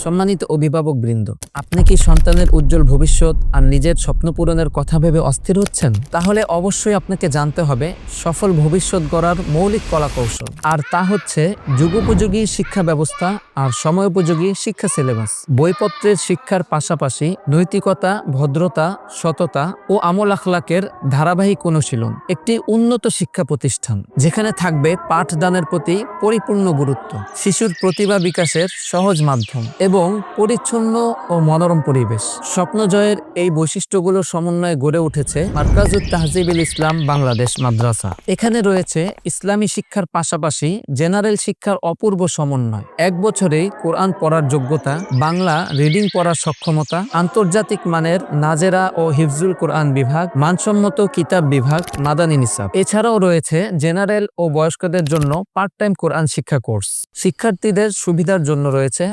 সম্মানিত অভিভাবক বৃন্দ, আপনি কি সন্তানের উজ্জ্বল ভবিষ্যৎ আর নিজের স্বপ্ন পূরণের কথা ভেবে অস্থির হচ্ছেন? তাহলে অবশ্যই আপনাকে জানতে হবে সফল ভবিষ্যৎ গড়ার মৌলিক কলা কৌশল আর তা হচ্ছে যুগোপযোগী শিক্ষা ব্যবস্থা আর সময়োপযোগী শিক্ষা সিলেবাস। বইপত্রের শিক্ষার পাশাপাশি নৈতিকতা, ভদ্রতা, সততা ও আমল আখলাকের ধারাবাহিক অনুশীলন একটি উন্নত শিক্ষা প্রতিষ্ঠান, যেখানে থাকবে পাঠদানের প্রতি পরিপূর্ণ গুরুত্ব, শিশুর প্রতিভা বিকাশের সহজ মাধ্যম এবং পরিচ্ছন্ন ও মনোরম পরিবেশ। স্বপ্ন জয়ের এই বৈশিষ্ট্যগুলোর সমন্বয়ে গড়ে উঠেছে মার্কাজুত তাহজিবুল ইসলাম বাংলাদেশ মাদ্রাসা। এখানে রয়েছে ইসলামী শিক্ষার পাশাপাশি জেনারেল শিক্ষার অপূর্ব সমন্বয়। এক বছরেই কোরআন পড়ার যোগ্যতা, বাংলা রিডিং পড়ার সক্ষমতা, আন্তর্জাতিক মানের নাজেরা ও হিফজুল কোরআন বিভাগ, মানসম্মত কিতাব বিভাগ, মাদানী নিসাব। এছাড়াও রয়েছে জেনারেল ও বয়স্কদের জন্য পার্ট টাইম কোরআন শিক্ষা কোর্স। শিক্ষার্থীদের সুবিধার জন্য রয়েছে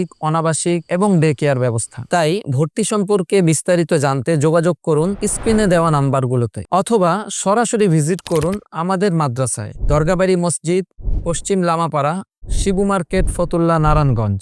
আবাসিক অনাবাসিক এবং ডে কেয়ার ব্যবস্থা। তাই ভর্তি সম্পর্কে বিস্তারিত জানতে যোগাযোগ করুন স্ক্রিনে দেওয়া নাম্বারগুলোতে অথবা সরাসরি ভিজিট করুন আমাদের মাদ্রাসায়, দরগাবাড়ি মসজিদ, পশ্চিম লামাপাড়া, শিবু মার্কেট, ফতুল্লা, নারায়ণগঞ্জ।